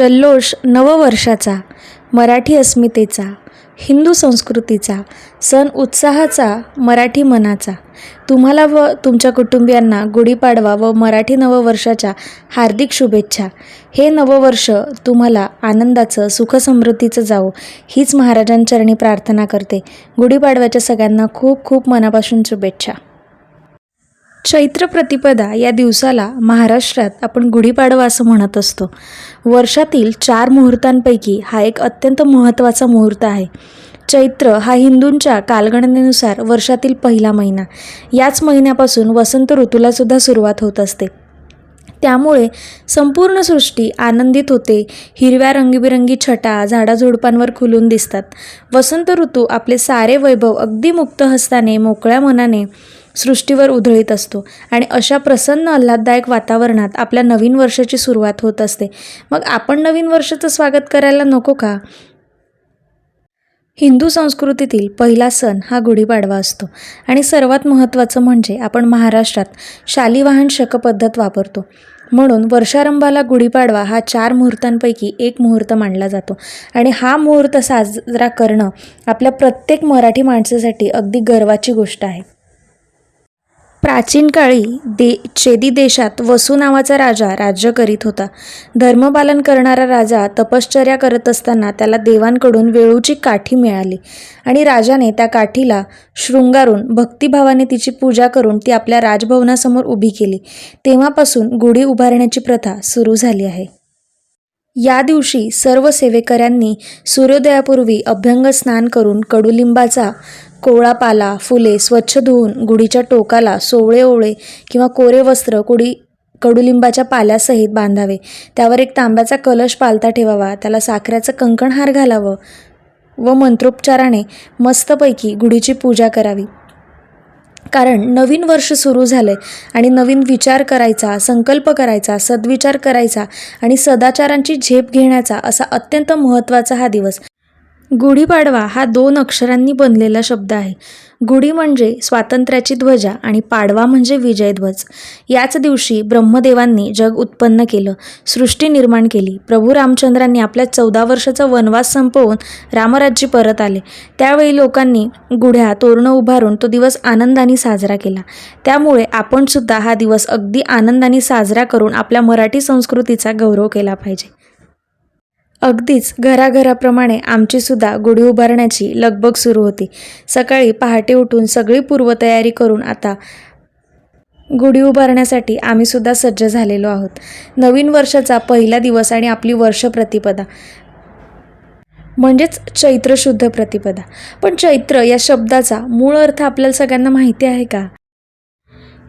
जल्लोष नववर्षाचा मराठी अस्मितेचा हिंदू संस्कृतीचा सण उत्साहाचा मराठी मनाचा. तुम्हाला व तुमच्या कुटुंबियांना गुढीपाडवा व मराठी नववर्षाच्या हार्दिक शुभेच्छा. हे नववर्ष तुम्हाला आनंदाचं सुखसमृद्धीचं जावो हीच महाराजांचरणी प्रार्थना करते. गुढीपाडव्याच्या सगळ्यांना खूप खूप मनापासून शुभेच्छा. चैत्र प्रतिपदा या दिवसाला महाराष्ट्रात आपण गुढीपाडवा असं म्हणत असतो. वर्षातील चार मुहूर्तांपैकी हा एक अत्यंत महत्त्वाचा मुहूर्त आहे. चैत्र हा हिंदूंच्या कालगणनेनुसार वर्षातील पहिला महिना. याच महिन्यापासून वसंत ऋतूला सुद्धा सुरुवात होत असते. त्यामुळे संपूर्ण सृष्टी आनंदित होते. हिरव्या रंगीबिरंगी छटा झाडाझुडपांवर खुलून दिसतात. वसंत ऋतू आपले सारे वैभव अगदी मुक्त हस्ताने मोकळ्या मनाने सृष्टीवर उधळीत असतो. आणि अशा प्रसन्न आल्हाददायक वातावरणात आपल्या नवीन वर्षाची सुरुवात होत असते. मग आपण नवीन वर्षाचं स्वागत करायला नको का? हिंदू संस्कृतीतील पहिला सण हा गुढीपाडवा असतो. आणि सर्वात महत्त्वाचं म्हणजे आपण महाराष्ट्रात शालिवाहन शकपद्धत वापरतो. म्हणून वर्षारंभाला गुढीपाडवा हा चार मुहूर्तांपैकी एक मुहूर्त मानला जातो. आणि हा मुहूर्त साजरा करणं आपल्या प्रत्येक मराठी माणसासाठी अगदी गर्वाची गोष्ट आहे. प्राचीन काळी दे चेदी देशात वसू नावाचा राजा राज्य करीत होता. धर्मपालन करणारा राजा तपश्चर्या करत असताना त्याला देवांकडून वेळूची काठी मिळाली आणि राजाने त्या काठीला शृंगारून भक्तिभावाने तिची पूजा करून ती आपल्या राजभवनासमोर उभी केली. तेव्हापासून गुढी उभारण्याची प्रथा सुरू झाली आहे. या दिवशी सर्व सेवेकऱ्यांनी सूर्योदयापूर्वी अभ्यंग स्नान करून कडुलिंबाचा कोवळा पाला फुले स्वच्छ धुवून गुढीच्या टोकाला सोवळे ओवळे किंवा कोरे वस्त्र कुडी कडुलिंबाच्या पाल्यासहित बांधावे. त्यावर एक तांब्याचा कलश पालता ठेवावा त्याला साखऱ्याचं कंकणहार घालावं व मंत्रोपचाराने मस्तपैकी गुढीची पूजा करावी. कारण नवीन वर्ष सुरू झालं आहे आणि नवीन विचार करायचा संकल्प करायचा सद्विचार करायचा आणि सदाचारांची झेप घेण्याचा असा अत्यंत महत्त्वाचा हा दिवस. गुढीपाडवा हा दोन अक्षरांनी बनलेला शब्द आहे. गुढी म्हणजे स्वातंत्र्याची ध्वजा आणि पाडवा म्हणजे विजयध्वज याच दिवशी ब्रह्मदेवांनी जग उत्पन्न केलं सृष्टी निर्माण केली. प्रभू रामचंद्रांनी आपल्या चौदा वर्षाचा वनवास संपवून रामराज्य परत आले. त्यावेळी लोकांनी गुढ्या तोरणं उभारून तो दिवस आनंदाने साजरा केला. त्यामुळे आपणसुद्धा हा दिवस अगदी आनंदाने साजरा करून आपल्या मराठी संस्कृतीचा गौरव केला पाहिजे. अगदीच घराघराप्रमाणे आमचीसुद्धा गुढी उभारण्याची लगबग सुरू होती. सकाळी पहाटे उठून सगळी पूर्वतयारी करून आता गुढी उभारण्यासाठी आम्हीसुद्धा सज्ज झालेलो आहोत. नवीन वर्षाचा पहिला दिवस आणि आपली वर्ष प्रतिपदा. म्हणजेच चैत्र शुद्ध प्रतिपदा. पण चैत्र या शब्दाचा मूळ अर्थ आपल्याला सगळ्यांना माहिती आहे का?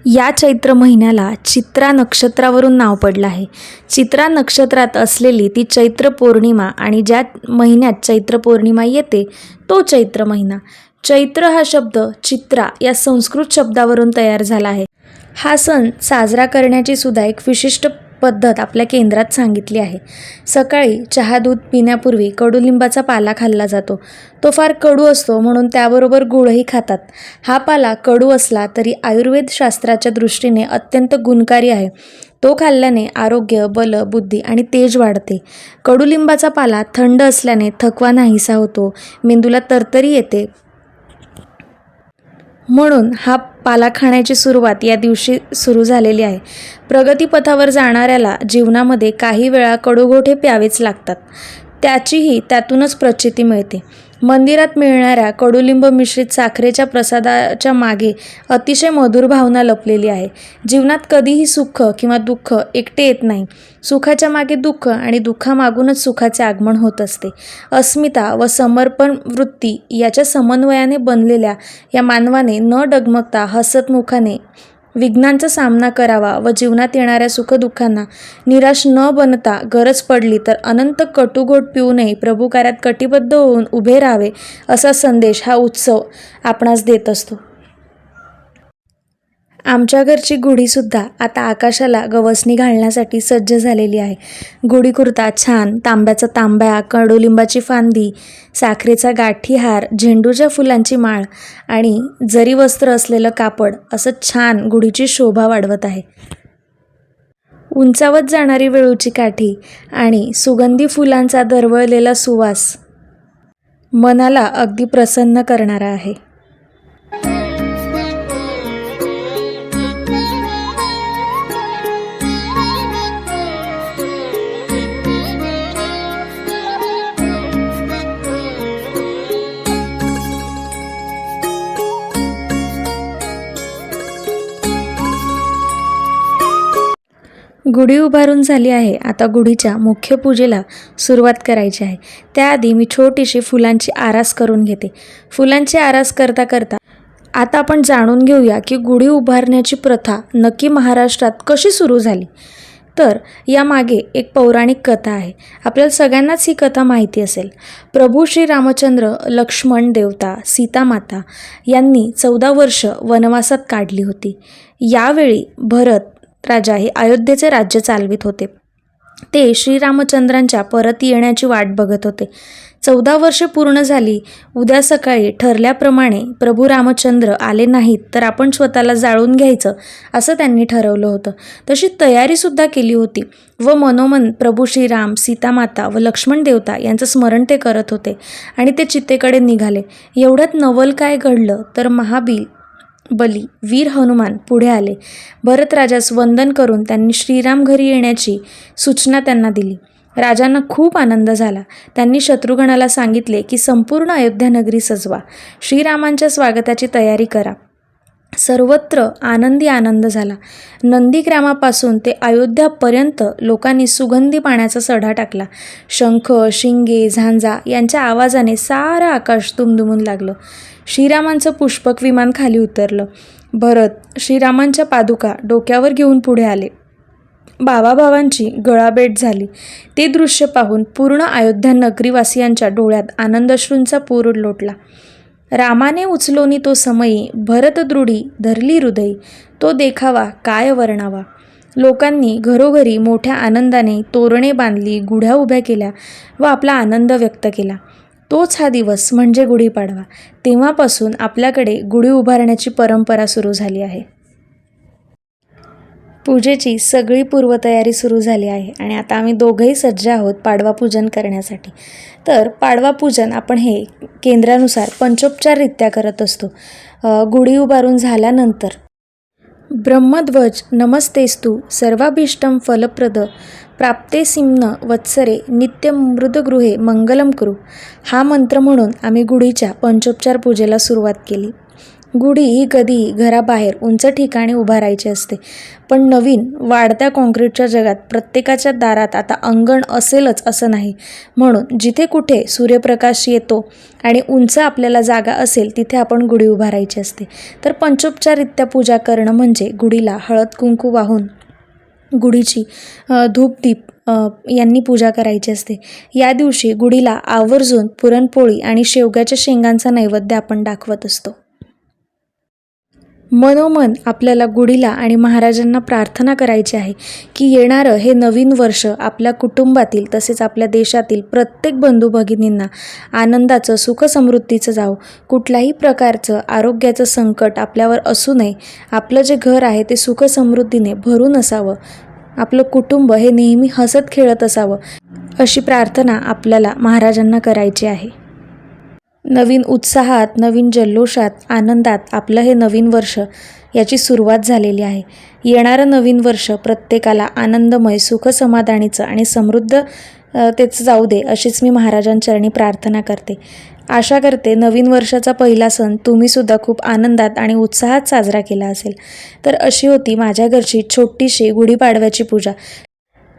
या चैत्र महिन्याला चित्रा नक्षत्रावरून नाव पडलं आहे. चित्रा नक्षत्रात असलेली ती चैत्र पौर्णिमा आणि ज्या महिन्यात चैत्र पौर्णिमा येते तो चैत्र महिना. चैत्र हा शब्द चित्रा या संस्कृत शब्दावरून तयार झाला आहे. हा सण साजरा करण्याची सुद्धा एक विशिष्ट पद्धत आपल्या केंद्रात सांगितली आहे. सकाळी चहा दूध पिण्यापूर्वी कडुलिंबाचा पाला खाल्ला जातो. तो फार कडू असतो म्हणून त्याबरोबर गुळही खातात. हा पाला कडू असला तरी आयुर्वेद शास्त्राच्या दृष्टीने अत्यंत गुणकारी आहे. तो खाल्ल्याने आरोग्य बल बुद्धी आणि तेज वाढते. कडुलिंबाचा पाला थंड असल्याने थकवा नाहीसा होतो. मेंदूला तरतरी येते. म्हणून हा पाला खाण्याची सुरुवात या दिवशी सुरू झालेली आहे. प्रगतीपथावर जाणाऱ्याला जीवनामध्ये काही वेळा कडुगोठे प्यावेच लागतात. त्याचीही त्यातूनच प्रचिती मिळते. मंदिरात मिळणाऱ्या कडुलिंब मिश्रित साखरेच्या प्रसादाच्या मागे अतिशय मधुर भावना लपलेली आहे. जीवनात कधीही सुख किंवा दुःख एकटे येत नाही. सुखाच्या मागे दुःख आणि दुःखामागूनच सुखाचे आगमन होत असते. अस्मिता व समर्पण वृत्ती याच्या समन्वयाने बनलेल्या या मानवाने न डगमगता हसतमुखाने विघ्नांचा सामना करावा व जीवनात येणाऱ्या सुखदुःखांना निराश न बनता गरज पडली तर अनंत कटुगोट पिऊ नये प्रभुकार्यात कटिबद्ध होऊन उभे राहावे असा संदेश हा उत्सव आपणास देत असतो. आमच्या घरची गुढीसुद्धा आता आकाशाला गवसणी घालण्यासाठी सज्ज झालेली आहे. गुढी कुर्ता छान तांब्याचा तांब्या कडुलिंबाची फांदी साखरेचा गाठीहार झेंडूच्या फुलांची माळ आणि जरी वस्त्र असलेलं कापड असं छान गुढीची शोभा वाढवत आहे. उंचावत जाणारी वेळूची काठी आणि सुगंधी फुलांचा दरवळलेला सुवास मनाला अगदी प्रसन्न करणारा आहे. गुढी उभारून झाली आहे. आता गुढीच्या मुख्य पूजेला सुरुवात करायची आहे. त्याआधी मी छोटीशी फुलांची आरास करून घेते. फुलांची आरास करता करता आता आपण जाणून घेऊया की गुढी उभारण्याची प्रथा नक्की महाराष्ट्रात कशी सुरू झाली. तर यामागे एक पौराणिक कथा आहे. आपल्याला सगळ्यांनाच ही कथा माहिती असेल. प्रभू श्री रामचंद्र लक्ष्मण देवता सीतामाता यांनी चौदा वर्ष वनवासात काढली होती. यावेळी भरत राजा हे अयोध्येचे राज्य चालवित होते. ते श्रीरामचंद्रांच्या परत येण्याची वाट बघत होते. चौदा वर्षे पूर्ण झाली. उद्या सकाळी ठरल्याप्रमाणे प्रभू रामचंद्र आले नाहीत तर आपण स्वतःला जाळून घ्यायचं असं त्यांनी ठरवलं होतं. तशी तयारीसुद्धा केली होती व मनोमन प्रभू श्रीराम सीतामाता व लक्ष्मण देवता यांचं स्मरण ते करत होते आणि ते चितेकडे निघाले. एवढ्यात नवल काय घडलं तर महाबील बली वीर हनुमान पुढे आले. भरतराजास वंदन करून त्यांनी श्रीराम घरी येण्याची सूचना त्यांना दिली. राजांना खूप आनंद झाला. त्यांनी शत्रुघ्नाला सांगितले की संपूर्ण अयोध्या नगरी सजवा. श्रीरामांच्या स्वागताची तयारी करा. सर्वत्र आनंदी आनंद झाला. नंदीग्रामापासून ते अयोध्यापर्यंत लोकांनी सुगंधी पाण्याचा सढा टाकला. शंख शिंगे झांजा यांच्या आवाजाने सारं आकाश दुमदुमून लागलं. श्रीरामांचं पुष्पक विमान खाली उतरलं. भरत श्रीरामांच्या पादुका डोक्यावर घेऊन पुढे आले. बाबाभावांची गळाभेट झाली. ते दृश्य पाहून पूर्ण अयोध्या नगरीवासियांच्या डोळ्यात आनंदश्रूंचा पूर लोटला. रामाने उचलोनी तो समयी भरतदृढी धरली हृदयी. तो देखावा काय वर्णावा? लोकांनी घरोघरी मोठ्या आनंदाने तोरणे बांधली गुढ्या उभ्या केल्या व आपला आनंद व्यक्त केला. तोच हा दिवस म्हणजे गुढीपाडवा. तेव्हापासून आपल्याकडे गुढी उभारण्याची परंपरा सुरू झाली आहे. पूजेची सगळी पूर्वतयारी सुरू झाली आहे आणि आता आम्ही दोघंही सज्ज आहोत पाडवा पूजन करण्यासाठी. तर पाडवा पूजन आपण हे केंद्रानुसार पंचोपचाररित्या करत असतो. गुढी उभारून झाल्यानंतर. ब्रह्मध्वज नमस्तेस्तू सर्वाभीष्टम फलप्रद प्राप्ते सिम्न वत्सरे नित्य मृदगृहे मंगलम करू हा मंत्र म्हणून आम्ही गुढीच्या पंचोपचार पूजेला सुरुवात केली. गुढी ही कधीही घराबाहेर उंच ठिकाणी उभारायची असते पण नवीन वाढत्या काँक्रीटच्या जगात प्रत्येकाच्या दारात आता अंगण असेलच असं नाही. म्हणून जिथे कुठे सूर्यप्रकाश येतो आणि उंच आपल्याला जागा असेल तिथे आपण गुढी उभारायची असते. तर पंचोपचाररित्या पूजा करणं म्हणजे गुढीला हळद कुंकू वाहून गुढीची धूपदीप यांनी पूजा करायची असते. या दिवशी गुढीला आवर्जून पुरणपोळी आणि शेवग्याच्या शेंगांचा नैवेद्य आपण दाखवत असतो. मनोमन आपल्याला गुढीला आणि महाराजांना प्रार्थना करायची आहे की येणारं हे नवीन वर्ष आपल्या कुटुंबातील तसेच आपल्या देशातील प्रत्येक बंधू भगिनींना आनंदाचं सुखसमृद्धीचं जावं. कुठल्याही प्रकारचं आरोग्याचं संकट आपल्यावर असू नये. आपलं जे घर आहे ते सुखसमृद्धीने भरून असावं. आपलं कुटुंब हे नेहमी हसत खेळत असावं. अशी प्रार्थना आपल्याला महाराजांना करायची आहे. नवीन उत्साहात नवीन जल्लोषात आनंदात आपलं हे नवीन वर्ष याची सुरुवात झालेली आहे. येणारं नवीन वर्ष प्रत्येकाला आनंदमय सुखसमाधानीचं आणि समृद्ध तेचं तेच जाऊ दे अशीच मी महाराजांचरणी प्रार्थना करते. आशा करते नवीन वर्षाचा पहिला सण तुम्हीसुद्धा खूप आनंदात आणि उत्साहात साजरा केला असेल. तर अशी होती माझ्या घरची छोटीशी गुढीपाडव्याची पूजा.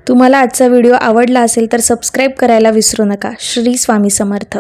तुम्हाला आजचा व्हिडिओ आवडला असेल तर सबस्क्राईब करायला विसरू नका. श्री स्वामी समर्थ.